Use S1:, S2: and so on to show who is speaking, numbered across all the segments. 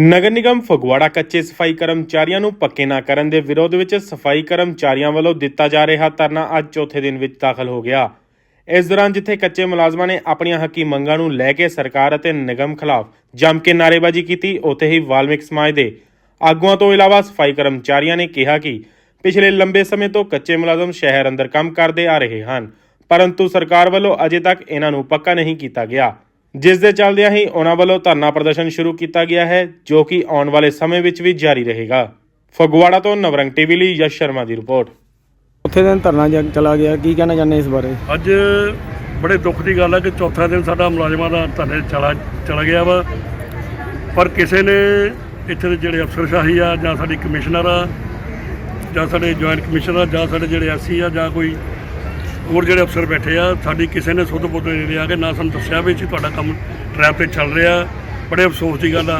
S1: ਨਗਰ ਨਿਗਮ ਫਗਵਾੜਾ ਕੱਚੇ ਸਫ਼ਾਈ ਕਰਮਚਾਰੀਆਂ ਨੂੰ ਪੱਕੇ ਨਾ ਕਰਨ ਦੇ ਵਿਰੋਧ ਵਿੱਚ ਸਫ਼ਾਈ ਕਰਮਚਾਰੀਆਂ ਵੱਲੋਂ ਦਿੱਤਾ ਜਾ ਰਿਹਾ ਧਰਨਾ ਅੱਜ ਚੌਥੇ ਦਿਨ ਵਿੱਚ ਦਾਖਲ ਹੋ ਗਿਆ। ਇਸ ਦੌਰਾਨ ਜਿੱਥੇ ਕੱਚੇ ਮੁਲਾਜ਼ਮਾਂ ਨੇ ਆਪਣੀਆਂ ਹੱਕੀ ਮੰਗਾਂ ਨੂੰ ਲੈ ਕੇ ਸਰਕਾਰ ਅਤੇ ਨਿਗਮ ਖਿਲਾਫ ਜੰਮ ਕੇ ਨਾਅਰੇਬਾਜ਼ੀ ਕੀਤੀ, ਉੱਥੇ ਹੀ ਵਾਲਮਿਕ ਸਮਾਜ ਦੇ ਆਗੂਆਂ ਤੋਂ ਇਲਾਵਾ ਸਫ਼ਾਈ ਕਰਮਚਾਰੀਆਂ ਨੇ ਕਿਹਾ ਕਿ ਪਿਛਲੇ ਲੰਬੇ ਸਮੇਂ ਤੋਂ ਕੱਚੇ ਮੁਲਾਜ਼ਮ ਸ਼ਹਿਰ ਅੰਦਰ ਕੰਮ ਕਰਦੇ ਆ ਰਹੇ ਹਨ, ਪਰੰਤੂ ਸਰਕਾਰ ਵੱਲੋਂ ਅਜੇ ਤੱਕ ਇਹਨਾਂ ਨੂੰ ਪੱਕਾ ਨਹੀਂ ਕੀਤਾ ਗਿਆ। ਜਿਸ ਦੇ ਚੱਲਦਿਆਂ ਹੀ ਉਹਨਾਂ ਵੱਲੋਂ ਧਰਨਾ ਪ੍ਰਦਰਸ਼ਨ ਸ਼ੁਰੂ ਕੀਤਾ ਗਿਆ ਹੈ ਜੋ ਕਿ ਆਉਣ ਵਾਲੇ ਸਮੇਂ ਵਿੱਚ ਵੀ ਜਾਰੀ ਰਹੇਗਾ। ਫਗਵਾੜਾ ਤੋਂ ਨਵਰੰਗ ਟੀਵੀ ਲਈ ਯਸ਼ ਸ਼ਰਮਾ ਦੀ ਰਿਪੋਰਟ।
S2: ਉੱਥੇ ਦਿਨ ਧਰਨਾ ਜ- ਚਲਾ ਗਿਆ। ਕੀ ਕਹਿਣਾ ਚਾਹੁੰਦੇ ਇਸ ਬਾਰੇ?
S3: ਅੱਜ ਬੜੇ ਦੁੱਖ ਦੀ ਗੱਲ ਹੈ ਕਿ ਚੌਥਾ ਦਿਨ ਸਾਡਾ ਮੁਲਾਜ਼ਮਾਂ ਦਾ ਧਰਨੇ ਚਲਾ ਚਲਾ ਗਿਆ ਵਾ। ਪਰ ਕਿਸੇ ਨੇ ਇੱਥੇ ਦੇ ਜਿਹੜੇ ਅਫਸਰਸ਼ਾਹੀ ਆ ਜਾਂ ਸਾਡੀ ਕਮਿਸ਼ਨਰ ਆ ਜਾਂ ਸਾਡੇ ਜੁਆਇੰਟ ਕਮਿਸ਼ਨਰ ਆ ਜਾਂ ਸਾਡੇ ਜਿਹੜੇ ਐਸਸੀ ਆ ਜਾਂ ਕੋਈ ਹੋਰ ਜਿਹੜੇ ਅਫਸਰ ਬੈਠੇ ਆ, ਸਾਡੀ ਕਿਸੇ ਨੇ ਸੁੱਧ ਬੁੱਧ ਨਹੀਂ ਲਿਆ ਕਿ ਨਾ ਸਾਨੂੰ ਦੱਸਿਆ ਵੀ ਜੀ ਤੁਹਾਡਾ ਕੰਮ ਟਰੈਪ ਤੇ ਚੱਲ ਰਿਹਾ। ਬੜੇ ਅਫਸੋਸ ਦੀ ਗੱਲ ਆ।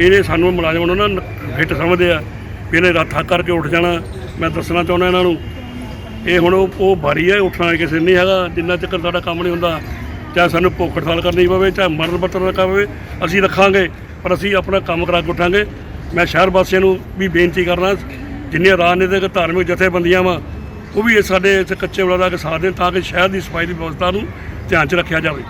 S3: ਇਹਨੇ ਸਾਨੂੰ ਮੁਲਾਜ਼ਮ ਨੂੰ ਨਾ ਫਿੱਟ ਸਮਝਦੇ ਆ ਵੀ ਇਹਨੇ ਰਾਤ ਥੱਕ ਕਰਕੇ ਉੱਠ ਜਾਣਾ। ਮੈਂ ਦੱਸਣਾ ਚਾਹੁੰਦਾ ਇਹਨਾਂ ਨੂੰ, ਇਹ ਹੁਣ ਉਹ ਉਹ ਹੈ ਉੱਠਣਾ ਕਿਸੇ ਨਹੀਂ ਹੈਗਾ। ਜਿੰਨਾ ਚਿਰ ਤੁਹਾਡਾ ਕੰਮ ਨਹੀਂ ਹੁੰਦਾ, ਚਾਹੇ ਸਾਨੂੰ ਭੁੱਖ ਹੜਤਾਲ ਕਰਨੀ ਪਵੇ, ਚਾਹੇ ਮਰਨ ਪੱਤਰ ਪਵੇ ਅਸੀਂ ਰੱਖਾਂਗੇ। ਪਰ ਅਸੀਂ ਆਪਣਾ ਕੰਮ ਕਰਾ ਕੇ ਉੱਠਾਂਗੇ। ਮੈਂ ਸ਼ਹਿਰ ਵਾਸੀਆਂ ਨੂੰ ਵੀ ਬੇਨਤੀ ਕਰਨਾ ਜਿੰਨੀਆਂ ਰਾਜਨੀਤਿਕ, ਧਾਰਮਿਕ ਜਥੇਬੰਦੀਆਂ ਵਾ ਉਹ ਵੀ ਇਹ ਸਾਡੇ ਇਸ ਕੱਚੇ ਵਲਾ ਦਾ ਸਾਥ ਦੇਣ ਤਾਂ ਕਿ ਸ਼ਹਿਰ ਦੀ ਸਫ਼ਾਈ ਦੀ ਵਿਵਸਥਾ ਨੂੰ ਧਿਆਨ 'ਚ ਰੱਖਿਆ ਜਾਵੇ।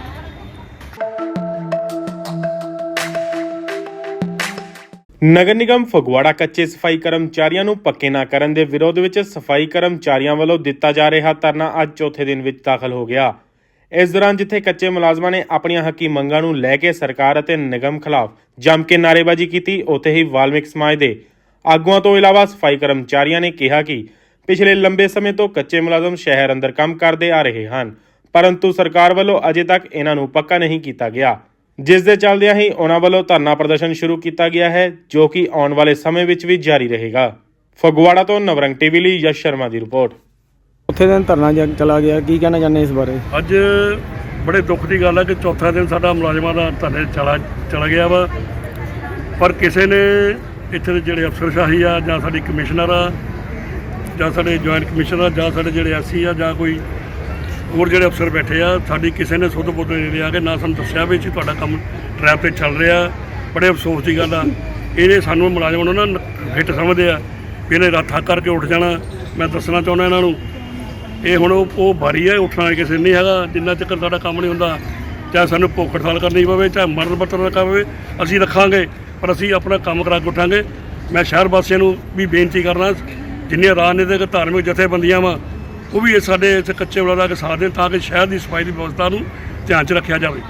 S1: ਨਗਰ ਨਿਗਮ ਫਗਵਾੜਾ ਕੱਚੇ ਸਫ਼ਾਈ ਕਰਮਚਾਰੀਆਂ ਨੂੰ ਪੱਕੇ ਨਾ ਕਰਨ ਦੇ ਵਿਰੋਧ ਵਿੱਚ ਸਫ਼ਾਈ ਕਰਮਚਾਰੀਆਂ ਵੱਲੋਂ ਦਿੱਤਾ ਜਾ ਰਿਹਾ ਧਰਨਾ ਅੱਜ ਚੌਥੇ ਦਿਨ ਵਿੱਚ ਦਾਖਲ ਹੋ ਗਿਆ। ਇਸ ਦੌਰਾਨ ਜਿੱਥੇ ਕੱਚੇ ਮੁਲਾਜ਼ਮਾਂ ਨੇ ਆਪਣੀਆਂ ਹੱਕੀ ਮੰਗਾਂ ਨੂੰ ਲੈ ਕੇ ਸਰਕਾਰ ਅਤੇ ਨਿਗਮ ਖਿਲਾਫ ਜੰਮ ਕੇ ਨਾਅਰੇਬਾਜ਼ੀ ਕੀਤੀ, ਉੱਥੇ ਹੀ ਵਾਲਮਿਕ ਸਮਾਜ ਦੇ ਆਗੂਆਂ ਤੋਂ ਇਲਾਵਾ ਸਫ਼ਾਈ ਕਰਮਚਾਰੀਆਂ ਨੇ ਕਿਹਾ ਕਿ ਪਿਛਲੇ ਲੰਬੇ ਸਮੇਂ ਤੋਂ ਕੱਚੇ ਮੁਲਾਜ਼ਮ ਸ਼ਹਿਰ ਅੰਦਰ ਕੰਮ ਕਰਦੇ ਆ ਰਹੇ ਹਨ ਪਰੰਤੂ ਸਰਕਾਰ ਵੱਲੋਂ ਅਜੇ ਤੱਕ ਇਹਨਾਂ ਨੂੰ ਪੱਕਾ ਨਹੀਂ ਕੀਤਾ ਗਿਆ। ਜਿਸ ਦੇ ਚੱਲਦਿਆਂ ਹੀ ਉਹਨਾਂ ਵੱਲੋਂ ਧਰਨਾ ਪ੍ਰਦਰਸ਼ਨ ਸ਼ੁਰੂ ਕੀਤਾ ਗਿਆ ਹੈ ਜੋ ਕਿ ਆਉਣ ਵਾਲੇ ਸਮੇਂ ਵਿੱਚ ਵੀ ਜਾਰੀ ਰਹੇਗਾ। ਫਗਵਾੜਾ ਤੋਂ ਨਵਰੰਗ ਟੀਵੀ ਲਈ ਯਸ਼ ਸ਼ਰਮਾ ਦੀ ਰਿਪੋਰਟ।
S2: ਉੱਥੇ ਦਿਨ ਧਰਨਾ ਜ- ਚਲਾ ਗਿਆ ਕੀ ਕਹਿਣਾ ਚਾਹੁੰਦੇ ਇਸ ਬਾਰੇ?
S3: ਅੱਜ ਬੜੇ ਦੁੱਖ ਦੀ ਗੱਲ ਹੈ ਕਿ ਚੌਥਾ ਦਿਨ ਸਾਡਾ ਮੁਲਾਜ਼ਮਾਂ ਦਾ ਧਰਨੇ ਚਲਾ ਚਲਾ ਗਿਆ ਵਾ। ਪਰ ਕਿਸੇ ਨੇ ਇੱਥੇ ਦੇ ਜਿਹੜੇ ਅਫਸਰਸ਼ਾਹੀ ਆ ਜਾਂ ਸਾਡੀ ਕਮਿਸ਼ਨਰ ਆ ਜਾਂ ਸਾਡੇ ਜੁਆਇੰਟ ਕਮਿਸ਼ਨਰ ਆ ਜਾਂ ਸਾਡੇ ਜਿਹੜੇ ਐਸਸੀ ਆ, ਜਾਂ ਕੋਈ ਹੋਰ ਜਿਹੜੇ ਅਫਸਰ ਬੈਠੇ ਆ, ਸਾਡੀ ਕਿਸੇ ਨੇ ਸੁੱਧ ਬੁੱਧ ਨਹੀਂ ਲਿਆ ਕਿ ਨਾ ਸਾਨੂੰ ਦੱਸਿਆ ਵੀ ਜੀ ਤੁਹਾਡਾ ਕੰਮ ਟਰੈਪ ਤੇ ਚੱਲ ਰਿਹਾ। ਬੜੇ ਅਫਸੋਸ ਦੀ ਗੱਲ ਆ। ਇਹਨੇ ਸਾਨੂੰ ਮੁਲਾਜ਼ਮ ਨੂੰ ਨਾ ਫਿੱਟ ਸਮਝਦੇ ਆ ਵੀ ਇਹਨੇ ਰਾਤ ਥੱਕ ਕਰਕੇ ਉੱਠ ਜਾਣਾ। ਮੈਂ ਦੱਸਣਾ ਚਾਹੁੰਦਾ ਇਹਨਾਂ ਨੂੰ, ਇਹ ਹੁਣ ਉਹ ਉਹ ਬਾਰੀ ਹੈ ਉੱਠਣਾ ਕਿਸੇ ਨਹੀਂ ਹੈਗਾ। ਜਿੰਨਾ ਚਿਰ ਸਾਡਾ ਕੰਮ ਨਹੀਂ ਹੁੰਦਾ, ਚਾਹੇ ਸਾਨੂੰ ਭੁੱਖ ਹੜਤਾਲ ਕਰਨੀ ਪਵੇ, ਚਾਹੇ ਮਰਨ ਪੱਤਰ ਰੱਖਣਾ ਪਵੇ ਅਸੀਂ ਰੱਖਾਂਗੇ। ਪਰ ਅਸੀਂ ਆਪਣਾ ਕੰਮ ਕਰਾ ਕੇ ਉੱਠਾਂਗੇ। ਮੈਂ ਸ਼ਹਿਰ ਵਾਸੀਆਂ ਨੂੰ ਵੀ ਬੇਨਤੀ ਕਰਨਾ ਜਿੰਨੀਆਂ ਰਾਜਨੀਤਿਕ ਧਾਰਮਿਕ ਜਥੇਬੰਦੀਆਂ ਵਾ, ਉਹ ਵੀ ਇਹ ਸਾਡੇ ਇੱਥੇ ਕੱਚੇ ਵਲਾ ਦਾ ਸਾਥ ਦੇਣ ਤਾਂ ਕਿ ਸ਼ਹਿਰ ਦੀ ਸਫ਼ਾਈ ਦੀ ਵਿਵਸਥਾ ਨੂੰ ਧਿਆਨ 'ਚ ਰੱਖਿਆ ਜਾਵੇ।